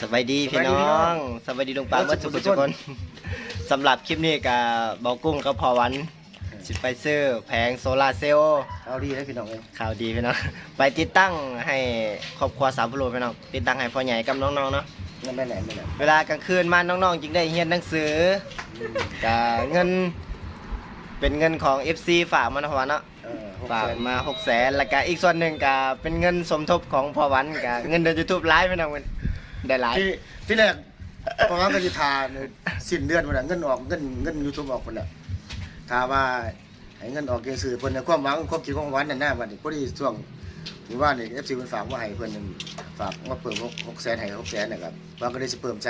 สวัสดีพี่น้องสวัสดีลุงปาเมื่อสุขทุกคนสำหรับคลิปนี้กับเบากุ้งกับพอวันสิไปซื้อแผงโซลาร์เซลล์เอาดีให้พี่น้องเลยข่าวดีพี่น้องไปติดตั้งให้ครอบครัวสามพลูพี่น้องติดตั้งให้พ่อใหญ่กับน้องๆเนาะเงินไม่แหลมไม่แหลมเวลากลางคืนมาน้องๆจึงได้เรียนหนังสือกับเงินเป็นเงินของ FC ฝากมานะพอวันเนาะเออหกฝากแสนมา6 0แสนแล้วก็อีกส่วนหนึ่งก็เป็นเงินสมทบของพอวันกับเงินเดือนยูทูบไลฟ์พี่น้องมัน ได้หลาย ที่ที่แรกประมาณกจิทาเนี่ยสิ้นเดือนวันนั้นเงินออกเงินเงินยูทูบออกคนละถ้าว่าให้เงินออกเกสื่อเพิ่นน่ะความหวังความคิดของวันนั่นหน้าวันนี้พอดีช่วงหมู่บ้านนี่ FC เพิ่นฝากมาให้เพิ่นนั่นฝากมาเพิ่ม6แสนให้6แสนนะครับว่าก็ได้สิเพิ่มใจ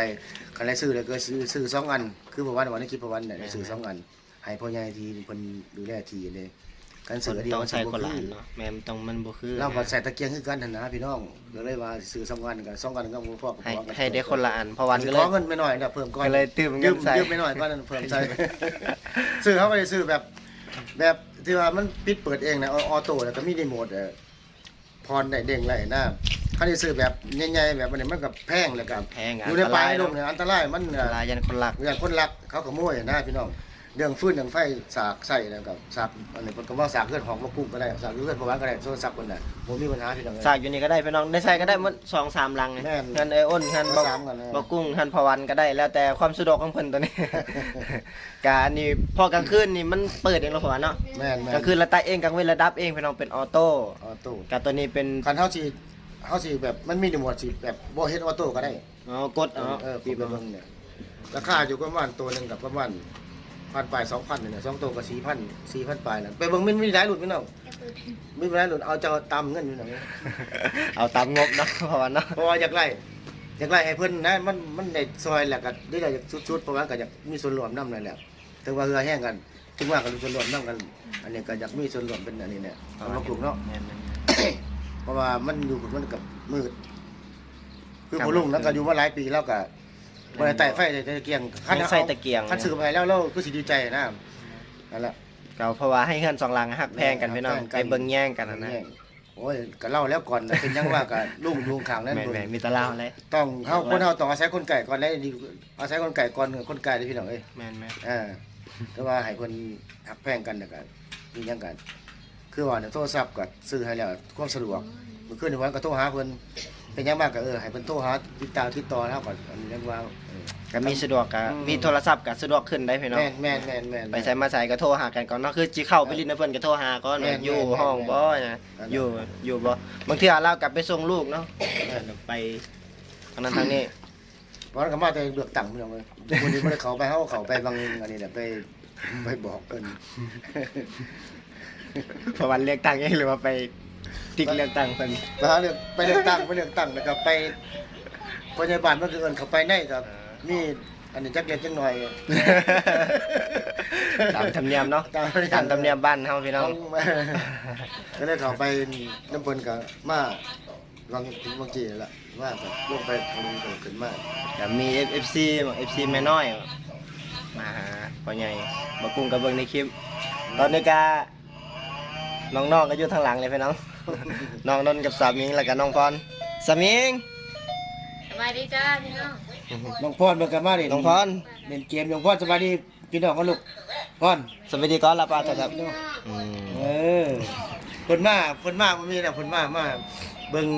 คันได้ซื้อเลยก็ซื้อซื้อสองอัน คือประวันวันนี้คิดประวันเนี่ยได้ซื้อสองอันให้พ่อใหญ่ที่เพิ่นดูแลทีเลย กันคซื้นอเดียวต้องมันใช้สิบ่คนละคือัอนเนาะแม่มันต้องมันบ่คือเราก็ใส่ตะเกียงคือกันหั่นนะพี่น้องก็เลยว่าซื้อสองอันกันสองอันก็บ่พอกับให้พอกันให้ได้คนละอันเพราะวันสิก็ขเลอยเงินไปหน่อยนะเพิ่มก่อนก็เลยตื่มเงิยืนมใส่ ยืมไปหน่อยก็นั่นเพิ่มใจซื้อเขาไม่ได้ซื้อแบบ แบบที่ว่ามันปิดเปิดเองนะออโต้แล้วก็มีรีโมทเอ่อพรได้เด้งไรนะเขาได้ซื้อแบบใหญ่ๆแบบอันนี้มันกับแพงเลยกับแพงอยู่ในป่าในอันตรายลงเนี่ยอันตรายมันอันเอ่อตรายยันคนรักอย่างคนรักเขาขโมยนะพี่น้อง เรื่องฟื้นเรื่องไฟสากใส่นะครับสากอันนี้คนก็ว่าสากเลือดหอกมากุ้งก็ได้สากเลือดประวันก็ได้โทรศัพท์คนน่ะผมมีปัญหาพี่น้องสากอยู่นี่ก็ได้พี่น้องได้ใช้ก็ได้หมันสองสามลังแม่นเงินเอ้ยอ้นเงินเอาบ่สามกันเลยบ่กุ้งเงินพอวันก็ได้แล้วแต่ความสะดวกของเพิ่นตัวนี้ กอันนี่พอกลางคืนนี่มันเปิดเองแล้วพอวันเนาะแม่นแม่นกลางคืนระตัดเองกลางเว้นระดับเองพี่น้องเป็นออโต้ออโต้กับตัวนี้เป็นคันเฮาสิเฮาสิแบบมันมีรีโมทสิแบบบ่เฮ็ดออโต้ก็ได้ อ๋อกดเออ๋ออเออปีประมาณเนี่ยราคาอยู่ประมาณตัวหนึงกับประมาณ พันปลายสองพันเนี่ยสองตัวก็สี่พันสี่พันปลายแล้วไปเบิ่งมันมีหลายรุ่นพี่น้องมีหลายรุ่นเอาเจ้าตำเงินพี่น้องเอาตามงบเนาะพอวันเนาะเพราะว่าอยากไล่อยากไล่ให้เพิ่นนะมันมันได้ซอยแหละก็ได้ได้ชุดๆเพราะว่าก็อยากมีส่วนรวมนำนั่นแหละถึงว่าเรือแห้งกันถึงว่าก็มีส่วนรวมนํกัน อันนี้ก็อยากมีส่วนรวมเป็นอันนี้เนี่ยเอามากลุ่มเนาะแม่นเพราะว่ามันอยู่กับมันกับมืดคือครับพอลุงแล้วก็อยู่มาหลายปีแล้วก็ บ่ได้ไต่ไฟใส่ตะเกียงยังใส่ตะเกียง คันซื้อไปแล้วเราก็สิดีใจนะนั่นแหละๆก็เพราะว่าให้เงินสองลังหักแพงกันพี่น้องหักแพไปงกันเบิ่งแย่งกันนะนะโอ้ยก็เล่าแล้วก่อนนะเป็นยังว่าก็ลุงลุงข้างนั้นแม่แม่มีแตะเล่าเลยต้องเฮาคนเฮาต้องอาศัยคนไก่ก่อนได้ดีอาศัยคนไก่ก่อนคนไก่ได้พี่น้องเอ้ยแม่นแม่นอ่าแต่ว่าให้คนหักแพงกันแล้วก็มีหยังกัน คือว่าเนี่ยโทรศัพท์ก็ซื้อให้แล้วความสะดวกเมื่อคืนนี้วันก็โทรหาเพิ่น เป็นหยังมากก็เออให้เพิ่นโทรหาติดตามติดต่อนะครับก็อันนี้เรียกว่าเออ ก็มีสะดวกก็อืม มีโทรศัพท์ก็สะดวกขึ้นได้พี่น้องแม่นแม่นแม่นแม่น ไปใช้มาใช้ก็โทรหากันก่อนเนาะคือจิเข้าไปลินนะเพิ่นก็โทรหาก่อนแม่นอยู่แม่นห้องบ่แม่นนะแม่น อยู่อยู่บ่บางเทื่อเรากลับไปส่งลูกเนาะไปทางนั้นทางนี้ เพราะนั้นก็มาแต่เลือกตั้งพี่น้องเลยวันนี้บ่ได้เข้าไปเฮาเข้าไปบางอันนี้แหละไปไปบอกเพิ่น เพราะวันเลือกตั้งเองหรือว่าไป ติ๊กเลือกตั้งเพิ่นไปหาเลือกไปเลือกตั้งไปเลือกตั้งแล้วก็ไปพยาบาลมันคือเอิ้นเข้าไปในกับมีอันนี้จักเล็กจักหน่อย ตามธรรมเนียมเนาะตามตามธรรมเนียมบ้านเฮาพี่น้องก็เลยเข้าไปน้ำเพิ่นก็มาบางบางทีนั่นล่ะว่าก็ลงไปคนนึงก็ขึ้นมาก็มี FC บอก FC แม่น้อย มาหาพ่อใหญ่บ่กุ้งก็เบิ่งในคลิป ตอนนี้ก็น้องๆก็อยู่ทางหลังเลยพี่น้อง น้องนนท์กับสามิงแล้วก็น้องพรสามิงสบายดีจ้าพี่น้องน้องพรเบิ่งกันมาดิน้องพรเล่นเกมน้องพรสบายดีพี่น้องกันลูกพรสวัสดีก่อนละป้าครับอืมเออคนมาคนมาบ่มีแต่คนมามาเบิ่ง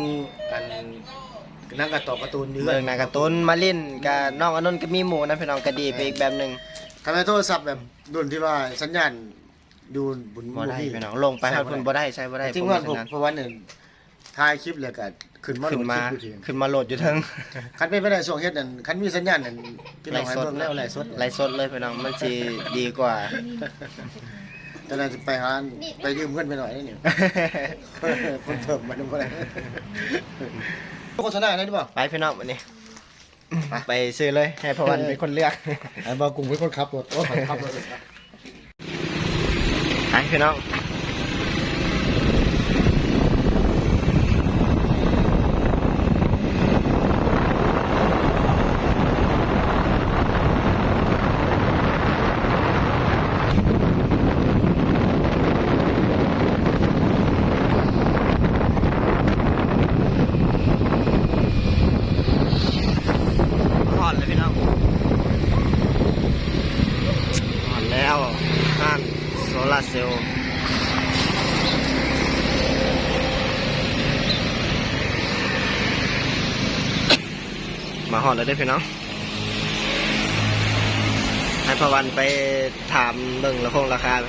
กันนั่งกันต่อการ์ตูนอยู่เบิ่งหน้าการ์ตูนมาเล่นกับน้องอนนท์ก็มีหมู่นะพี่น้องก็ดีไปอีกแบบหนึงทำไมโทรศัพท์แบบรุ่นที่ว่าสัญญาณ ดูบุญบ่ได้มีพี่น้องลงไปหาเพิ่นบ่ได้ใช้บ่ได้จริงผมว่าผมฉะนั้นเพราะว่าเนี่ยถ่ายคลิปเลยก็ขึ้นมาโหลขึ้นดมาคลิปอยู่ทีขึ้นมาโหลดอยู่เทั้งคันเป็นไม่ได้ช่วงเฮ็ดนั่นคันมีสัญญาณนั่นพี่น้องให้เบิ่งแล้วไลฟ์สดไลฟ์สดเลยพี่น้องมันสิดีกว่าแต่เราจะไปหาไปยืมเงินไปหน่อยนี่เนี่ยคนเพิ่มมันบ่ได้โฆษณาได้หรือเปล่าไปพี่น้องวันนี้ไปซื้อเลยให้พวันเป็นคนเลือกไอ้บ่กรุงเป็นคนขับรถโอ้ขับรถไป พี่น้อง ลล์มาหอดแล้วได้พี่น้องให้พวันไปถามเบิ่งละคงราคาไหม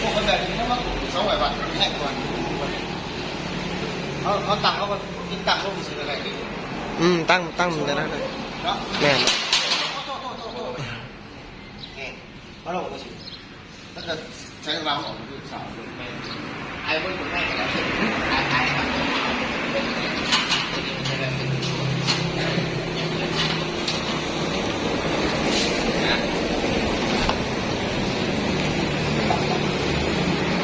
พวกคนแบบนี้ต้องมาสองร้อยบาทแพงกว่าเขาเขาตังเขาก็ กินตังเขาไปซื้ออะไรนี่อืมตั้งตั้งมันจะได้เนาะแม่นเขาลงมาสิแล้วก็ใช้เราออกมาดูสาวไอ้บนคนให้กันแล้วไอ้ไอ้ครับ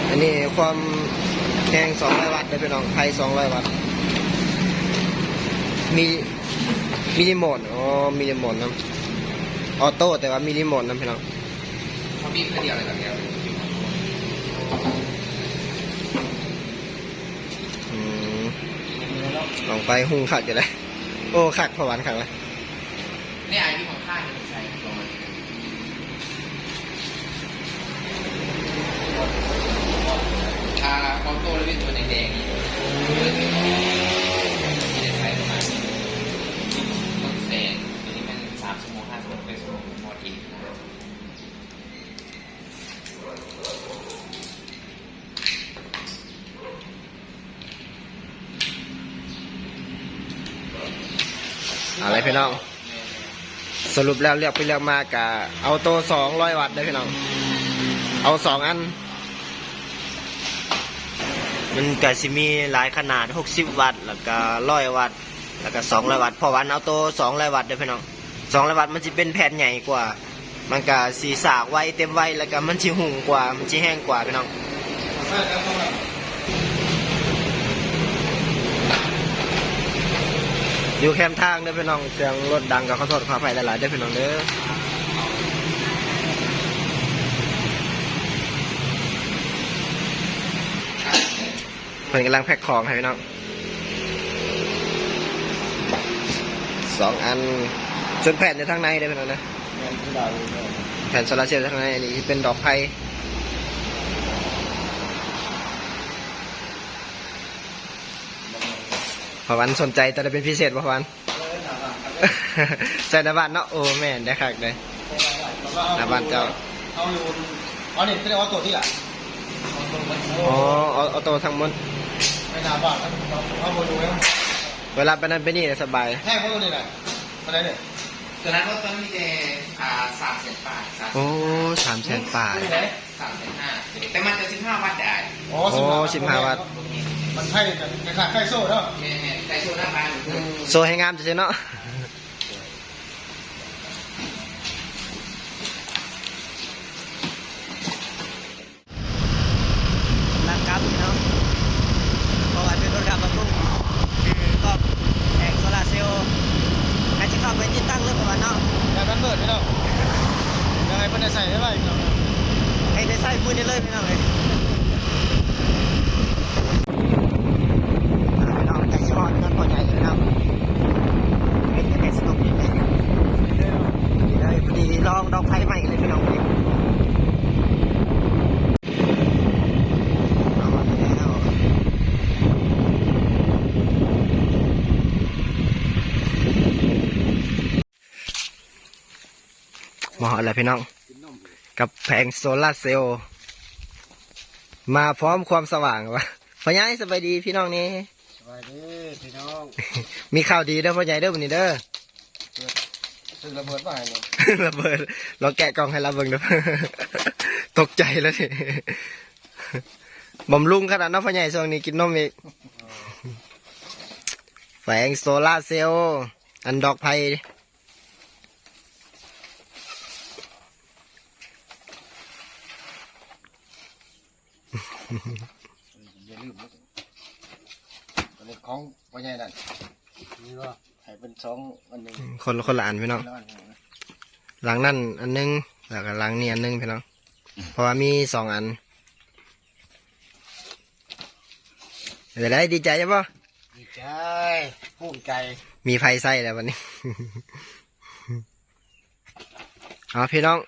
อันนี้ความแรง200 วัตต์ได้อพี่น้องไพ่200 วัตต์ มีมีรีโมทอ๋อมีรีโมทนะออโต้แต่ว่ามีรีโมทนะพี่น้องเขามีแค่เดียวอะไรแบบเดียวอืมลองไปหุงขัดอยู่เลยโอ้ขัดพอหวานขัดเลยนี่ไอ้ที่ของข้างนี่ใช้ลงมาชาออโต้แล้วเป็นตัวแดงๆ พี่น้อง สรุปแล้วเรียกไปเรียกมากะเอาโตสองร้อยวัตต์ได้พี่น้อง เอาสองอัน มันก็สิมีหลายขนาด60วัตต์ แล้วก็ร้อยวัตต์ แล้วก็200วัตต์ พอวันเอาโต200วัตต์เด้พี่น้อง200วัตต์มันจะเป็นแผ่นใหญ่กว่า มันก็สีสากไวเต็มไวแล้วก็มันสิหุ่งกว่า มันสิแห้งกว่าพี่น้อง อยู่แคมป์ทางเด้อพี่น้องเสียงรถดังก็ขอโทษขออภัยหลายๆเด้อพี่น้องเด้อเพิ่นกำลังแพ็คของให้พี่น้องสองอันส่วนแผ่นอยู่ทางในเด้อพี่น้องนะแผ่นโซลาร์เซลล์ทางในอันนี้เป็นดอกไผ่ พอวันสนใจจะได้เป็นพิเศษป่ะพอวันใส่ในบ้านเนาะโอ้แม่นได้คักเลยหน้าบ้านเจ้าเอาอยู่เอาเนี่ยเป็นออโต้ที่ละอ๋อเอาเอาโตทั้งหมดไม่นาบ้านเอาเอาโมดูแล้วเวลาไปนั่นไปนี่สบายแห้งเขาตัวนี้แหละอะไรเนี่ยตัวนั้นก็ต้นมีแต่อ่าสามแสนบาทสามโอ้สามแสนป่าทที่ไหนสามแสนห้าแต่มันจะสิบห้าวัตต์ได้อ๋อโอ้15วัตต์ มันไข่ในขาไข่โซ่เนาะแม่ๆใส่โซน่าบ้านอยู่ด้วยโซให้งามจะเสียเนาะร่างกายพี่น้องเพราะว่าเป็นรถกระบะตุ้งคือก็แผงโซลาร์เซลล์ใครจะเข้าไปติดตั้งเรื่องประมาณเนาะแต่มันเบิดพี่น้องยังไงมันจะใส่ได้ไหมพี่น้องให้ได้ใส่มือได้เลยพี่น้องเลยพี่น้องใจสิฮอดเงินพอใหญ่เลยนะครับเป็นแค่สนุกนี่เลยนี่เลยพอ ดองดอกไผ่ใหม่เลยพี่น้องเลยเอาแล้วมาอดแล้วพี่น้อง กับแผงโซลาเซลล์มาพร้อมความสว่างวะพ่อใหญ่สบายดีพี่น้องนี่สบายดีพี่น้อง มีข่าวดีเด้อพ่อใหญ่เด้อวันนี้เด้อซึ่งระเบิดมาเนี่ย ระเบิดเราแกะกล่องให้เราเบิ่งเด้อตกใจแล้วทีบ่มลุงขนาดนั้นพ่อใหญ่ช่วงนี้กินนมอีกแผงโซลาร์เซลล์อันดอกไผ่อย่าลืมนะอันนี้ของพ่อใหญ่นั่นนี่ว่าให้เป็นสองอันหนึ่งคนละคนละอันพี่น้องแล้วอันหนึ่งนะ หลังนั่นอันหนึงแล้วก็หลังนี้อันหนึงพี่น้องเพราะว่ามีสองอันเดี๋ยวได้ดีใจใช่ปะดดีใจภูมิใจมีไฟไส้แล้ววันนี้เอาพี่น้อง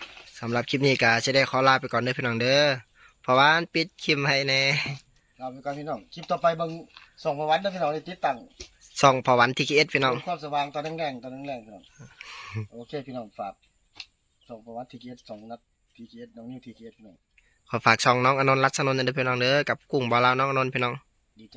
สำหรับคลิปนี้ก็จะได้ขอลาไปก่อนเด้อพี่น้องเด้อเพราะว่ามันปิดคลิปให้แน่เราไปก่อนพี่น้องคลิปต่อไปเบิ่งส่งประวัติเด้อพี่น้องได้ติดตั้งส่องพอวันทีเอสพี่น้องความสว่างตอนแรงๆตอนแรงๆพี่น้องโอเคพี่น้องฝาก ส่งประวัติทีเกสสองนัดทีเกสน้องนิวทีเกสพี่น้องขอฝากช่องน้องอนนท์รัชนนท์เด้อพี่น้องเด้อกับกุ้งบอลาวน้องอนนท์พี่น้องดีใจ